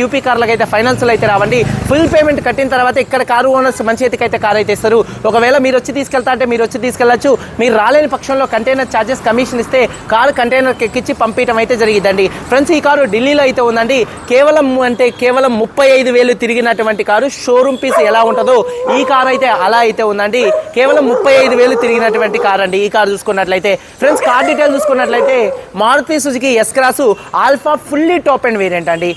UP కార్లకు అయితే ఫైనాన్స్లో అయితే రావండి. ఫుల్ పేమెంట్ కట్టిన తర్వాత ఇక్కడ కారు ఓనర్స్ మంచి చేతికి అయితే అయితే ఇస్తారు. ఒకవేళ మీరు వచ్చి తీసుకెళ్తా అంటే మీరు వచ్చి తీసుకెళ్ళొచ్చు మీరు రాలేని పక్షంలో కంటైనర్ ఛార్జెస్ కమిషన్ ఇస్తే కారు కంటైనర్ ఎక్కించి పంపించడం అయితే జరిగిందండి ఫ్రెండ్స్ ఈ కారు ఢిల్లీలో అయితే ఉందండి. కేవలం అంటే కేవలం ముప్పై ఐదు వేలు తిరిగినటువంటి కారు. షోరూమ్ పీస్ ఎలా ఉంటుందో ఈ కారు అయితే అలా అయితే ఉందండి. కేవలం ముప్పై ఐదు వేలు తిరిగినటువంటి కార్ అండి ఈ కారు చూసుకున్నట్లయితే. ఫ్రెండ్స్ కార్ డీటెయిల్ చూసుకున్నట్లయితే Maruti Suzuki S cross Alpha fully top end variant అండి.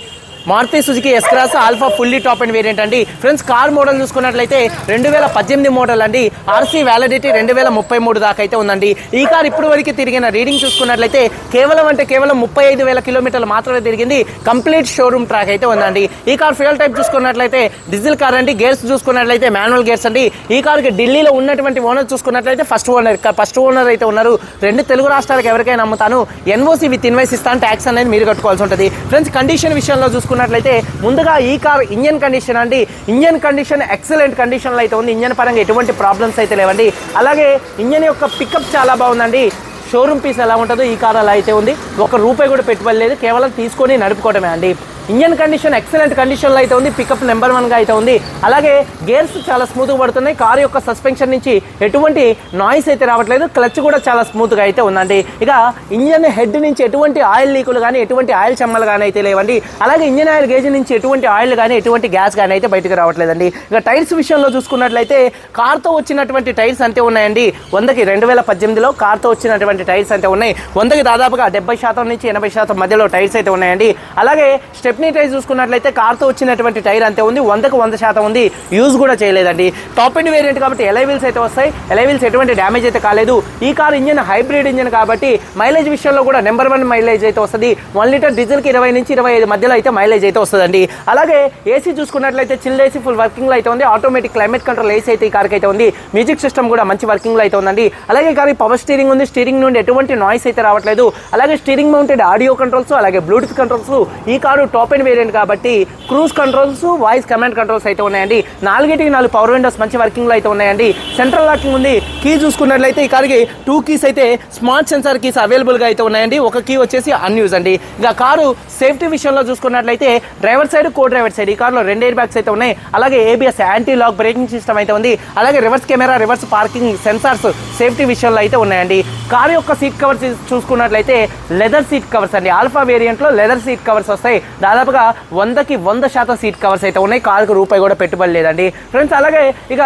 Maruti Suzuki S cross Alpha fully top end variant అండి. ఫ్రెండ్స్ కార్ మోడల్ చూసుకున్నట్లయితే రెండు వేల పద్దెనిమిది మోడల్ అండి. ఆర్సీ వ్యాలిడిటీ రెండు వేల ముప్పై మూడు దాకా అయితే ఉందండి. ఈ కార్ ఇప్పుడు వరకు తిరిగిన రీడింగ్ చూసుకున్నట్లయితే కేవలం అంటే కేవలం ముప్పై ఐదు వేల కిలోమీటర్లు మాత్రమే తిరిగింది. కంప్లీట్ షోరూమ్ ట్రాక్ అయితే ఉందండి. ఈ కార్ ఫ్యూయల్ టైప్ చూసుకున్నట్లయితే డీజిల్ కార్ అండి. గేర్స్ చూసుకున్నట్లయితే మాన్యువల్ గేర్స్ అండి. ఈ కార్కి ఢిల్లీలో ఉన్నటువంటి ఓనర్ చూసుకున్నట్లయితే ఫస్ట్ ఓనర్ ఫస్ట్ ఓనర్ అయితే ఉన్నారు. రెండు తెలుగు రాష్ట్రాలకు ఎవరికైనా అమ్ముతాను. ఎన్ఓసి విత్ ఇన్వైస్ ఇస్తాను. ట్యాక్స్ అనేది మీరు కట్టుకోవాల్సి ఉంటుంది. ఫ్రెండ్స్ కండిషన్ విషయంలో చూసుకున్నట్లయితే ముందుగా ఈ కార్ ఇంజన్ కండిషన్ అండి. ఇంజన్ కండిషన్ ఎక్సలెంట్ కండిషన్లో అయితే ఉంది. ఇంజన్ పరంగా ఎటువంటి ప్రాబ్లమ్స్ అయితే లేవండి. అలాగే ఇంజన్ యొక్క పికప్ చాలా బాగుందండి. షోరూమ్ పీస్ ఎలా ఉంటుందో ఈ కార్ అలా అయితే ఉంది. ఒక రూపాయి కూడా పెట్టుబడి లేదు. కేవలం తీసుకొని నడుపుకోవడమే అండి. ఇంజన్ కండిషన్ ఎక్సలెంట్ కండిషన్లో అయితే ఉంది పికప్ నెంబర్ వన్గా అయితే ఉంది. అలాగే గేర్స్ చాలా స్మూత్గా పడుతున్నాయి. కారు యొక్క సస్పెన్షన్ నుంచి ఎటువంటి నాయిస్ అయితే రావట్లేదు. క్లచ్ కూడా చాలా స్మూత్గా అయితే ఉందండి. ఇక ఇంజన్ హెడ్ నుంచి ఎటువంటి ఆయిల్ లీకులు కానీ ఎటువంటి ఆయిల్ చెమ్మలు కానీ అయితే లేవండి. అలాగే ఇంజన్ ఆయిల్ గేజ్ నుంచి ఎటువంటి ఆయిల్ కానీ ఎటువంటి గ్యాస్ కానీ అయితే బయటకు రావట్లేదండి. ఇక టైర్స్ విషయంలో చూసుకున్నట్లయితే కార్తో వచ్చినటువంటి టైర్స్ అంతే ఉన్నాయండి. వందకి రెండు వేల పద్దెనిమిదిలో కార్తో వచ్చినటువంటి టైర్స్ అంతే ఉన్నాయి. వందకి దాదాపుగా డెబ్బై శాతం నుంచి ఎనభై శాతం మధ్యలో టైర్స్ అయితే ఉన్నాయండి. అలాగే స్టెప్ స్టెప్నీ టైర్ చూసుకున్నట్లయితే కార్తో వచ్చినటువంటి టైర్ అంతే ఉంది. వందకు వంద శాతం ఉంది. యూజ్ కూడా చేయలేదండి. టాప్ ఎండ్ వేరియంట్ కాబట్టి ఎలైవిల్స్ అయితే వస్తాయి. ఎలైవిల్స్ ఎటువంటి డ్యామేజ్ అయితే కాలేదు. ఈ కార్ ఇంజన్ హైబ్రిడ్ ఇంజన్ కాబట్టి మైలేజ్ విషయంలో కూడా నెంబర్ వన్ మైలేజ్ అయితే వస్తుంది. వన్ లీటర్ డీజిల్కి ఇరవై నుంచి ఇరవై ఐదు మధ్యలో అయితే మైలేజ్ అయితే వస్తుందండి. అలాగే ఏసీ చూసుకున్నట్లయితే చిల్ ఏసీ ఫుల్ వర్కింగ్లో అయితే ఉంది. ఆటోమేటిక్ క్లైమేట్ కంట్రోల్ ఏసీ అయితే ఈ కార్కి అయితే ఉంది. మ్యూజిక్ సిస్టమ్ కూడా మంచి వర్కింగ్లో అయితే ఉందండి. అలాగే కార్ పవర్ స్టీరింగ్ ఉంది. స్టీరింగ్ నుండి ఎటువంటి నాయిస్ అయితే రావట్లేదు. అలాగే స్టీరింగ్ మౌంటెడ్ ఆడియో కంట్రోల్స్ అలాగే బ్లూటూత్ కంట్రోల్స్ ఈ కారు టాప్ ఓపెన్ వేరియంట్ కాబట్టి cruise controls voice command controls అయితే ఉన్నాయండి. నాలుగేటికి నాలుగు పవర్ విండోస్ మంచి వర్కింగ్లో అయితే ఉన్నాయండి. సెంట్రల్ లాకింగ్ ఉంది. కీ చూసుకున్నట్లయితే ఈ కార్కి టూ కీస్ అయితే స్మార్ట్ సెన్సార్ కీస్ అవైలబుల్గా అయితే ఉన్నాయండి. ఒక కీ వచ్చేసి అన్యూజ్ అండి. ఇక కారు సేఫ్టీ విషయంలో చూసుకున్నట్లయితే driver side co driver side ఈ కార్లో రెండు ఎయిర్ బ్యాగ్స్ అయితే ఉన్నాయి. అలాగే ABS anti lock braking system అయితే ఉంది. అలాగే reverse camera reverse parking sensors safety విషయంలో అయితే ఉన్నాయండి. కారు యొక్క సీట్ కవర్స్ చూసుకున్నట్లయితే లెదర్ సీట్ కవర్స్ అండి. ఆల్ఫా వేరియంట్లో లెదర్ సీట్ కవర్స్ వస్తాయి. దాదాపుగా వందకి వంద శాతం సీట్ కవర్స్ అయితే ఉన్నాయి. కారుకు రూపాయి కూడా పెట్టుబడి లేదండి. ఫ్రెండ్స్ అలాగే ఇక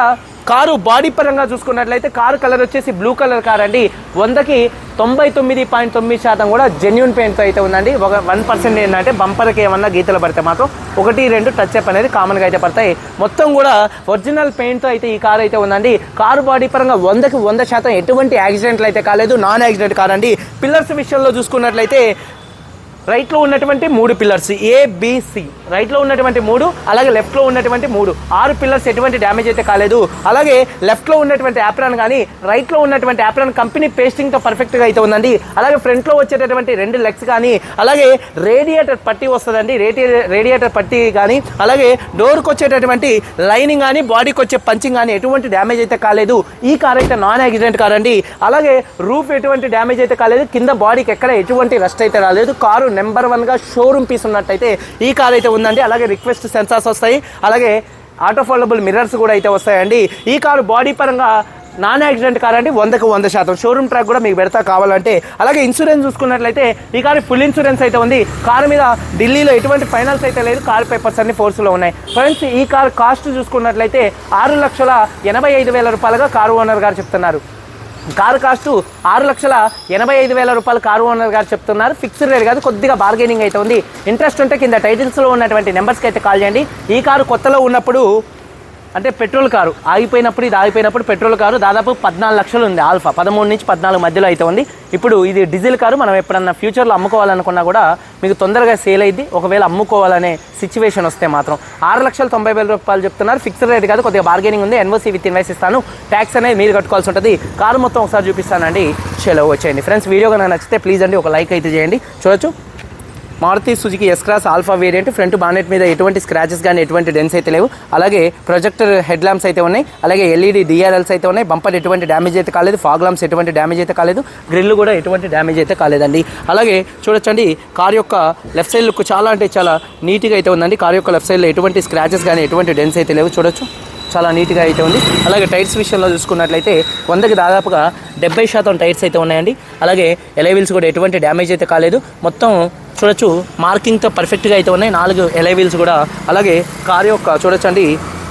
కారు బాడీ పరంగా చూసుకున్నట్లయితే కారు కలర్ వచ్చేసి బ్లూ కలర్ కార్ అండి. వందకి తొంభై తొమ్మిది పాయింట్ తొమ్మిది శాతం కూడా జెన్యున్ పెయింట్తో అయితే ఉందండి. ఒక వన్ పర్సెంట్ ఏంటంటే బంపర్కి ఏమన్నా గీతలు పడితే మాత్రం ఒకటి రెండు టచ్ అప్ అనేది కామన్గా అయితే పడతాయి. మొత్తం కూడా ఒరిజినల్ పెయింట్తో అయితే ఈ కార్ అయితే ఉందండి. కారు బాడీ పరంగా వందకి వంద శాతం ఎటువంటి యాక్సిడెంట్లు అయితే కాలేదు. నాన్ యాక్సిడెంట్ కార్ అండి. పిల్లర్స్ విషయంలో చూసుకున్నట్లయితే రైట్లో ఉన్నటువంటి మూడు పిల్లర్స్ ఏబిసి రైట్లో ఉన్నటువంటి మూడు అలాగే లెఫ్ట్లో ఉన్నటువంటి మూడు. ఆరు పిల్లర్స్ ఎటువంటి డ్యామేజ్ అయితే కాలేదు. అలాగే లెఫ్ట్లో ఉన్నటువంటి యాప్రాన్ కానీ రైట్లో ఉన్నటువంటి యాప్రాన్ కంపెనీ పేస్టింగ్తో పర్ఫెక్ట్గా అయితే ఉందండి. అలాగే ఫ్రంట్లో వచ్చేటటువంటి రెండు లెగ్స్ కానీ అలాగే రేడియేటర్ పట్టి వస్తుందండి. రేడియే రేడియేటర్ పట్టి కానీ అలాగే డోర్కి వచ్చేటటువంటి లైనింగ్ కానీ బాడీకి వచ్చే పంచింగ్ కానీ ఎటువంటి డ్యామేజ్ అయితే కాలేదు. ఈ కార్ అయితే నాన్ యాక్సిడెంట్ కార్ అండి. అలాగే రూఫ్ ఎటువంటి డ్యామేజ్ అయితే కాలేదు. కింద బాడీకి ఎక్కడ ఎటువంటి రెస్ట్ అయితే రాలేదు. కారు నెంబర్ వన్గా షోరూమ్ పీస్ ఉన్నట్టయితే ఈ కార్ అయితే ఉందండి. అలాగే రిక్వెస్ట్ సెన్సార్స్ వస్తాయి. అలాగే ఆటో ఫోల్డబుల్ మిర్రర్స్ కూడా అయితే వస్తాయండి. ఈ కారు బాడీ పరంగా నాన్ యాక్సిడెంట్ కార్ అండి. వందకు వంద శాతం. షోరూమ్ ట్రాక్ కూడా మీకు పెడతా కావాలంటే. అలాగే ఇన్సూరెన్స్ చూసుకున్నట్లయితే ఈ కారు ఫుల్ ఇన్సూరెన్స్ అయితే ఉంది. కారు మీద ఢిల్లీలో ఎటువంటి ఫైనల్స్ అయితే లేదు. కార్ పేపర్స్ అన్ని ఫోర్స్లో ఉన్నాయి. ఫ్రెండ్స్ ఈ కార్ కాస్ట్ చూసుకున్నట్లయితే ఆరు లక్షల ఎనభై ఐదు వేల రూపాయలుగా కారు ఓనర్ గారు చెప్తున్నారు. కారు కాస్ట్ ఆరు లక్షల ఎనభై ఐదు వేల రూపాయలు కారు ఓనర్ గారు చెప్తున్నారు. ఫిక్స్డ్ రేట్ కాదు కొద్దిగా బార్గెనింగ్ అయితే ఉంది. ఇంట్రెస్ట్ ఉంటే కింద టైటిల్స్లో ఉన్నటువంటి నెంబర్స్కి అయితే కాల్ చేయండి. ఈ కారు కొత్తలో ఉన్నప్పుడు అంటే పెట్రోల్ కారు ఆగిపోయినప్పుడు ఇది ఆగిపోయినప్పుడు పెట్రోల్ కారు దాదాపు పద్నాలుగు లక్షలు ఉంది ఆల్ఫా. పదమూడు నుంచి పద్నాలుగు మధ్యలో అయితే ఉంది. ఇప్పుడు ఇది డీజిల్ కారు మనం ఎప్పుడన్నా ఫ్యూచర్లో అమ్ముకోవాలనుకున్నా కూడా మీకు తొందరగా సేల్ అయింది ఒకవేళ అమ్ముకోవాలనే సిచ్యువేషన్ వస్తే మాత్రం. ఆరు లక్షల తొంభై వేల రూపాయలు చెప్తున్నారు. ఫిక్స్డ్ రేట్ కాదు కొద్దిగా బార్గెనింగ్ ఉంది. ఎన్ఓసీ విత్ ఇన్వైస్ ఇస్తాను. ట్యాక్స్ అనేది మీరు కట్టుకోవాల్సి ఉంటుంది. కారు మొత్తం ఒకసారి చూపిస్తానండి. చలో వచ్చేయండి. ఫ్రెండ్స్ వీడియో కనుక నచ్చితే ప్లీజ్ అండి ఒక లైక్ అయితే చేయండి. చూడొచ్చు. Maruti Suzuki S cross Alpha variant front bonnet మీద ఎటువంటి స్క్రాచెస్ కానీ ఎటువంటి డెన్స్ అయితే లేవు. అలాగే ప్రొజెక్టర్ హెడ్ ల్యాంప్స్ అయితే ఉన్నాయి. అలాగే ఎల్ఈడి డిఆర్ఎల్స్ అయితే ఉన్నాయి. బంపర్ ఎటువంటి డ్యామేజ్ అయితే కాలేదు. ఫాగ్ ల్యాంప్స్ ఎటువంటి డ్యామేజ్ అయితే కాలేదు. గ్రిల్ కూడా ఎటువంటి డ్యామేజ్ అయితే కాలేదండి. అలాగే చూడొచ్చండి కార్ యొక్క లెఫ్ట్ సైడ్ లుక్ చాలా అంటే చాలా నీట్గా అయితే ఉందండి. కార్ యొక్క లెఫ్ట్ సైడ్లో ఎటువంటి స్క్రాచెస్ కానీ ఎటువంటి డెన్స్ అయితే లేవు. చూడొచ్చు. చాలా నీట్గా అయితే ఉంది. అలాగే టైర్స్ విషయంలో చూసుకున్నట్లయితే వందకి దాదాపుగా డెబ్బై శాతం టైర్స్ అయితే ఉన్నాయండి. అలాగే ఎలైవిల్స్ కూడా ఎటువంటి డ్యామేజ్ అయితే కాలేదు. మొత్తం చూడొచ్చు. మార్కింగ్తో పర్ఫెక్ట్గా అయితే ఉన్నాయి. నాలుగు ఎలైవీల్స్ కూడా. అలాగే కార్ యొక్క చూడొచ్చండి.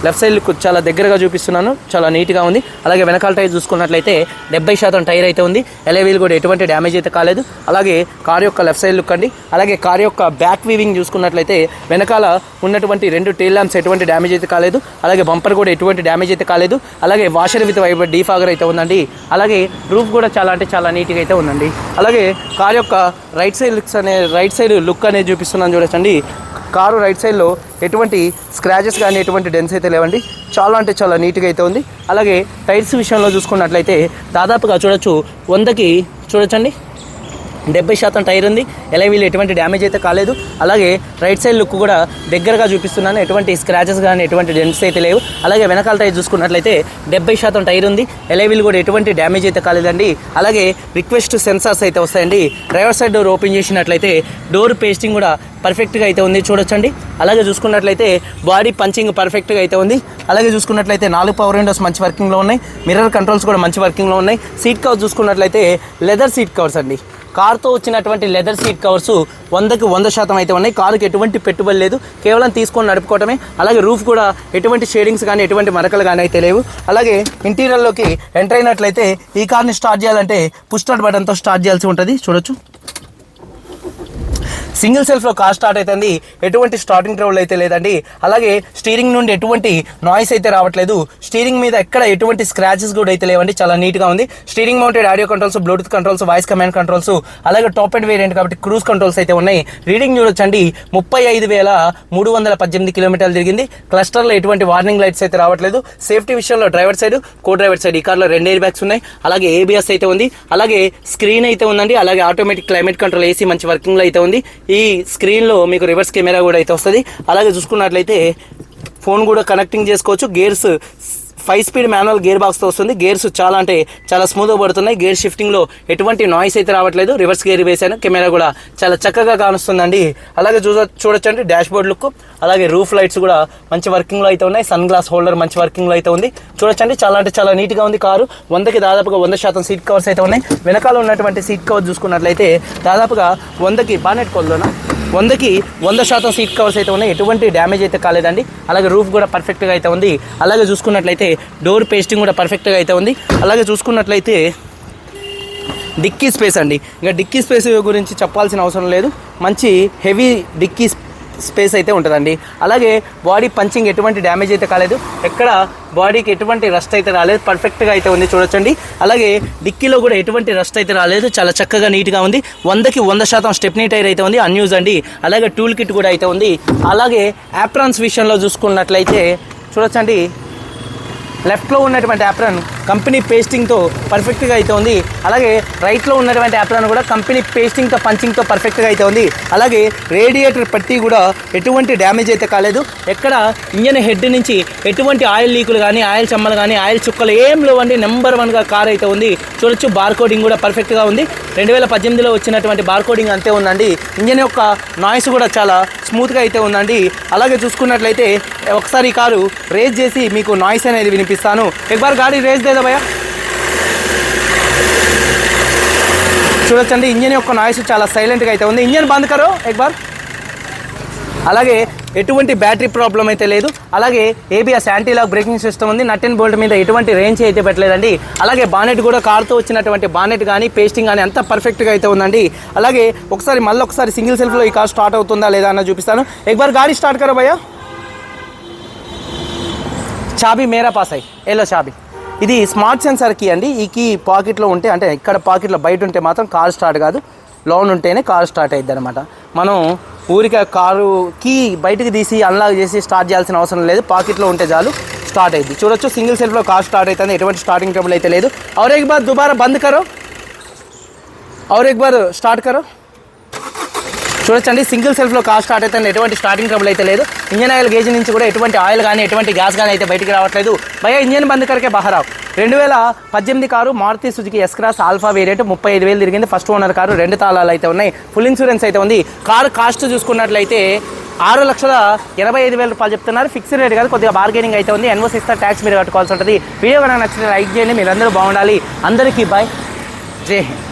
లెఫ్ట్ సైడ్ లుక్ చాలా దగ్గరగా చూపిస్తున్నాను. చాలా నీట్గా ఉంది. అలాగే వెనకాల టైర్ చూసుకున్నట్లయితే డెబ్బై శాతం టైర్ అయితే ఉంది. ఎలైవీల్ కూడా ఎటువంటి డ్యామేజ్ అయితే కాలేదు. అలాగే కార్ యొక్క లెఫ్ట్ సైడ్ లుక్ అండి. అలాగే కార్ యొక్క బ్యాక్ వీవింగ్ చూసుకున్నట్లయితే వెనకాల ఉన్నటువంటి రెండు టైల్ ల్యాంప్స్ ఎటువంటి డ్యామేజ్ అయితే కాలేదు. అలాగే బంపర్ కూడా ఎటువంటి డ్యామేజ్ అయితే కాలేదు. అలాగే వాషర్ విత్ వైబర్ డీఫాగర్ అయితే ఉందండి. అలాగే రూఫ్ కూడా చాలా అంటే చాలా నీట్గా అయితే ఉందండి. అలాగే కార్ యొక్క రైట్ సైడ్ లుక్స్ అనే రైట్ సైడ్ లుక్ అనేది చూపిస్తున్నాను చూడొచ్చండి. కారు రైట్ సైడ్లో ఎటువంటి స్క్రాచెస్ కానీ ఎటువంటి డెన్స్ అయితే లేవండి. చాలా అంటే చాలా నీట్గా అయితే ఉంది. అలాగే టైర్స్ విషయంలో చూసుకున్నట్లయితే దాదాపుగా చూడొచ్చు వందకి చూడొచ్చండి. డెబ్బై శాతం టైర్ ఉంది. ఎలైవీలు ఎటువంటి డ్యామేజ్ అయితే కాలేదు. అలాగే రైట్ సైడ్ లుక్ కూడా దగ్గరగా చూపిస్తున్నాను. ఎటువంటి స్క్రాచెస్ కానీ ఎటువంటి డెంట్స్ అయితే లేవు. అలాగే వెనకాల టైర్ చూసుకున్నట్లయితే డెబ్బై శాతం టైర్ ఉంది. ఎలైవీలు కూడా ఎటువంటి డ్యామేజ్ అయితే కాలేదండి. అలాగే రిక్వెస్ట్ సెన్సార్స్ అయితే వస్తాయండి. డ్రైవర్ సైడ్ డోర్ ఓపెన్ చేసినట్లయితే డోర్ పేస్టింగ్ కూడా పర్ఫెక్ట్గా అయితే ఉంది చూడొచ్చండి. అలాగే చూసుకున్నట్లయితే బాడీ పంచింగ్ పర్ఫెక్ట్గా అయితే ఉంది. అలాగే చూసుకున్నట్లయితే నాలుగు పవర్ విండోస్ మంచి వర్కింగ్లో ఉన్నాయి. మిర్రర్ కంట్రోల్స్ కూడా మంచి వర్కింగ్లో ఉన్నాయి. సీట్ కవర్స్ చూసుకున్నట్లయితే లెదర్ సీట్ కవర్స్ అండి. కార్తో వచ్చినటువంటి లెదర్ సీట్ కవర్స్ వందకి వంద శాతం అయితే ఉన్నాయి. కారుకి ఎటువంటి పెట్టుబడి లేదు. కేవలం తీసుకొని నడుపుకోవటమే. అలాగే రూఫ్ కూడా ఎటువంటి షేడింగ్స్ కానీ ఎటువంటి మరకలు కానీ అయితే లేవు. అలాగే ఇంటీరియర్లోకి ఎంటర్ అయినట్లయితే ఈ కార్ని స్టార్ట్ చేయాలంటే పుష్ స్టార్ట్ బటన్తో స్టార్ట్ చేయాల్సి ఉంటుంది. చూడొచ్చు. సింగిల్ సెల్ఫ్లో కార్ స్టార్ట్ అవుతుంది ఎటువంటి స్టార్టింగ్ ట్రబుల్ అయితే లేదండి. అలాగే స్టీరింగ్ నుండి ఎటువంటి నాయిస్ అయితే రావట్లేదు. స్టీరింగ్ మీద ఎక్కడ ఎటువంటి స్క్రాచెస్ కూడా అయితే లేవండి. చాలా నీట్గా ఉంది. Steering mounted audio controls bluetooth controls voice command controls అలాగే టాప్ అండ్ వేరియంట్ కాబట్టి క్రూజ్ కంట్రోల్స్ అయితే ఉన్నాయి. రీడింగ్ చూడొచ్చండి. ముప్పై ఐదు వేల మూడు వందల పద్దెనిమిది కిలోమీటర్లు తిరిగింది. క్లస్టర్లో ఎటువంటి వార్నింగ్ లైట్స్ అయితే రావట్లేదు. సేఫ్టీ విషయంలో driver side co driver side ఈ కార్లో రెండు ఎయిర్ బ్యాగ్స్ ఉన్నాయి. అలాగే ఏబిఎస్ అయితే ఉంది. అలాగే స్క్రీన్ అయితే ఉందండి. అలాగే ఆటోమేటిక్ క్లైమేట్ కంట్రోల్ ఏసీ మంచి వర్కింగ్లో అయితే ఉంది. ఈ స్క్రీన్లో మీకు రివర్స్ కెమెరా కూడా అయితే వస్తుంది. అలాగే చూసుకున్నట్లయితే ఫోన్ కూడా కనెక్టింగ్ చేసుకోవచ్చు. Gears five speed manual gear బాక్స్తో వస్తుంది. గేర్స్ చాలా అంటే చాలా స్మూత్గా పడుతున్నాయి. గేర్ షిఫ్టింగ్లో ఎటువంటి నాయిస్ అయితే రావట్లేదు. రివర్స్ గేర్ వేసాను కెమెరా కూడా చాలా చక్కగా కానుస్తుందండి. అలాగే చూడ చూడొచ్చండి డాష్ బోర్డ్ లుక్ అలాగే రూఫ్ లైట్స్ కూడా మంచి వర్కింగ్లో అయితే ఉన్నాయి. సన్ గ్లాస్ హోల్డర్ మంచి వర్కింగ్లో అయితే ఉంది. చూడొచ్చండి. చాలా అంటే చాలా నీట్గా ఉంది కారు. వందకి దాదాపుగా వంద శాతం సీట్ కవర్స్ అయితే ఉన్నాయి. వెనకాల ఉన్నటువంటి సీట్ కవర్ చూసుకున్నట్లయితే దాదాపుగా వందకి బానెట్ కొల్లోనా వందకి వంద శాతం సీట్ కవర్స్ అయితే ఉన్నాయి. ఎటువంటి డ్యామేజ్ అయితే కాలేదండి. అలాగే రూఫ్ కూడా పర్ఫెక్ట్గా అయితే ఉంది. అలాగే చూసుకున్నట్లయితే డోర్ పేస్టింగ్ కూడా పర్ఫెక్ట్గా అయితే ఉంది. అలాగే చూసుకున్నట్లయితే డిక్కీ స్పేస్ అండి. ఇంకా డిక్కీ స్పేస్ గురించి చెప్పాల్సిన అవసరం లేదు. మంచి హెవీ డిక్కీ స్పేస్ అయితే ఉంటుందండి. అలాగే బాడీ పంచింగ్ ఎటువంటి డ్యామేజ్ అయితే కాలేదు. ఎక్కడ బాడీకి ఎటువంటి రస్ట్ అయితే రాలేదు. పర్ఫెక్ట్గా అయితే ఉంది చూడొచ్చండి. అలాగే డిక్కీలో కూడా ఎటువంటి రస్ట్ అయితే రాలేదు. చాలా చక్కగా నీట్గా ఉంది. వందకి వంద శాతం స్టెప్నీ టైర్ అయితే ఉంది. అన్యూజ్ అండి. అలాగే టూల్ కిట్ కూడా అయితే ఉంది. అలాగే యాప్రాన్స్ విషయంలో చూసుకున్నట్లయితే చూడొచ్చండి. లెఫ్ట్లో ఉన్నటువంటి యాప్రాన్ కంపెనీ పేస్టింగ్తో పర్ఫెక్ట్గా అయితే ఉంది. అలాగే రైట్లో ఉన్నటువంటి యాప్రాన్ కూడా కంపెనీ పేస్టింగ్తో పంచింగ్తో పర్ఫెక్ట్గా అయితే ఉంది. అలాగే రేడియేటర్ పట్టి కూడా ఎటువంటి డ్యామేజ్ అయితే కాలేదు. ఎక్కడ ఇంజన్ హెడ్ నుంచి ఎటువంటి ఆయిల్ లీకులు కానీ ఆయిల్ చెమ్మలు కానీ ఆయిల్ చుక్కలు ఏం లేవండి. నెంబర్ వన్గా కార్ అయితే ఉంది. చూడొచ్చు బార్ కోడింగ్ కూడా పర్ఫెక్ట్గా ఉంది. రెండు వేల పద్దెనిమిదిలో వచ్చినటువంటి బార్ కోడింగ్ అంతే ఉందండి. ఇంజన్ యొక్క నాయిస్ కూడా చాలా స్మూత్గా అయితే ఉందండి. అలాగే చూసుకున్నట్లయితే ఒకసారి కారు రేస్ చేసి మీకు నాయిస్ అనేది వినిపిస్తాను. ఎక్బార్ గాడి రేస్ దేదా భయ్యా? చూడొచ్చండి ఇంజన్ యొక్క నాయిస్ చాలా సైలెంట్గా అయితే ఉంది. ఇంజన్ బంద్ కరో ఎక్బార్? అలాగే ఎటువంటి బ్యాటరీ ప్రాబ్లం అయితే లేదు. అలాగే ఏబిఎస్ యాంటీలాక్ బ్రేకింగ్ సిస్టమ్ ఉంది. నట్ అండ్ బోల్ట్ మీద ఎటువంటి రేంజ్ అయితే పెట్టలేదండి. అలాగే బానెట్ కూడా కార్తో వచ్చినటువంటి బానెట్ కానీ పేస్టింగ్ కానీ అంత పర్ఫెక్ట్గా అయితే ఉందండి. అలాగే ఒకసారి మళ్ళీ ఒకసారి సింగిల్ సెల్ఫ్లో ఈ కార్ స్టార్ట్ అవుతుందా లేదా అన్న చూపిస్తాను. ఎక్బార్ గాడి స్టార్ట్ కరా భయ్యా. చాబీ మేరా పాస్ అయ్యి. ఎల్లో చాబీ. ఇది స్మార్ట్ సెన్సార్ కీ అండి. ఈ కీ పాకెట్లో ఉంటే అంటే ఇక్కడ పాకెట్లో బయట ఉంటే మాత్రం కార్ స్టార్ట్ కాదు. లోన్ ఉంటేనే కార్ స్టార్ట్ అయ్యిద్ది అనమాట మనం ఊరికే కారు కీ బయటకు తీసి అన్లాక్ చేసి స్టార్ట్ చేయాల్సిన అవసరం లేదు పాకెట్లో ఉంటే చాలు స్టార్ట్ అయ్యింది చూడొచ్చు సింగిల్ సెల్ఫ్లో కార్ స్టార్ట్ అవుతుంది ఎటువంటి స్టార్టింగ్ ట్రబుల్ అయితే లేదు और एक बार दोबारा बंद करो और एक बार స్టార్ట్ करो చూడొచ్చండి సింగిల్ సెల్ఫ్లో కార్ స్టార్ట్ అయితే ఎటువంటి స్టార్టింగ్ ట్రబుల్ అయితే లేదు ఇంజన్ ఆయిల్ గేజ్ నుంచి కూడా ఎటువంటి ఆయిల్ కానీ ఎటువంటి గ్యాస్ కానీ అయితే బయటికి రావట్లేదు భయ ఇంజన్ బంద్ కరికే బహరావు రెండు వేల పద్దెనిమిది car Maruti Suzuki S cross Alpha variant ముప్పై ఐదు వేలు తిరిగింది. First owner car. రెండు తాళాలు అయితే ఉన్నాయి. ఫుల్ ఇన్సూరెన్స్ అయితే ఉంది. కారు కాస్ట్ చూసుకున్నట్లయితే ఆరు లక్షల ఎనభై ఐదు వేల రూపాయలు చెప్తున్నారు. ఫిక్స్డ్ రేట్ కాదు కొద్దిగా బార్గెనింగ్ అయితే ఉంది. ఎన్వోస్ ఇస్తా ట్యాక్స్ మీరు కట్టుకోవాల్సి ఉంటుంది. వీడియో కనుక నచ్చిన లైక్ చేయండి. మీరందరూ బాగుండాలి. అందరికీ బాయ్ జై హింద్.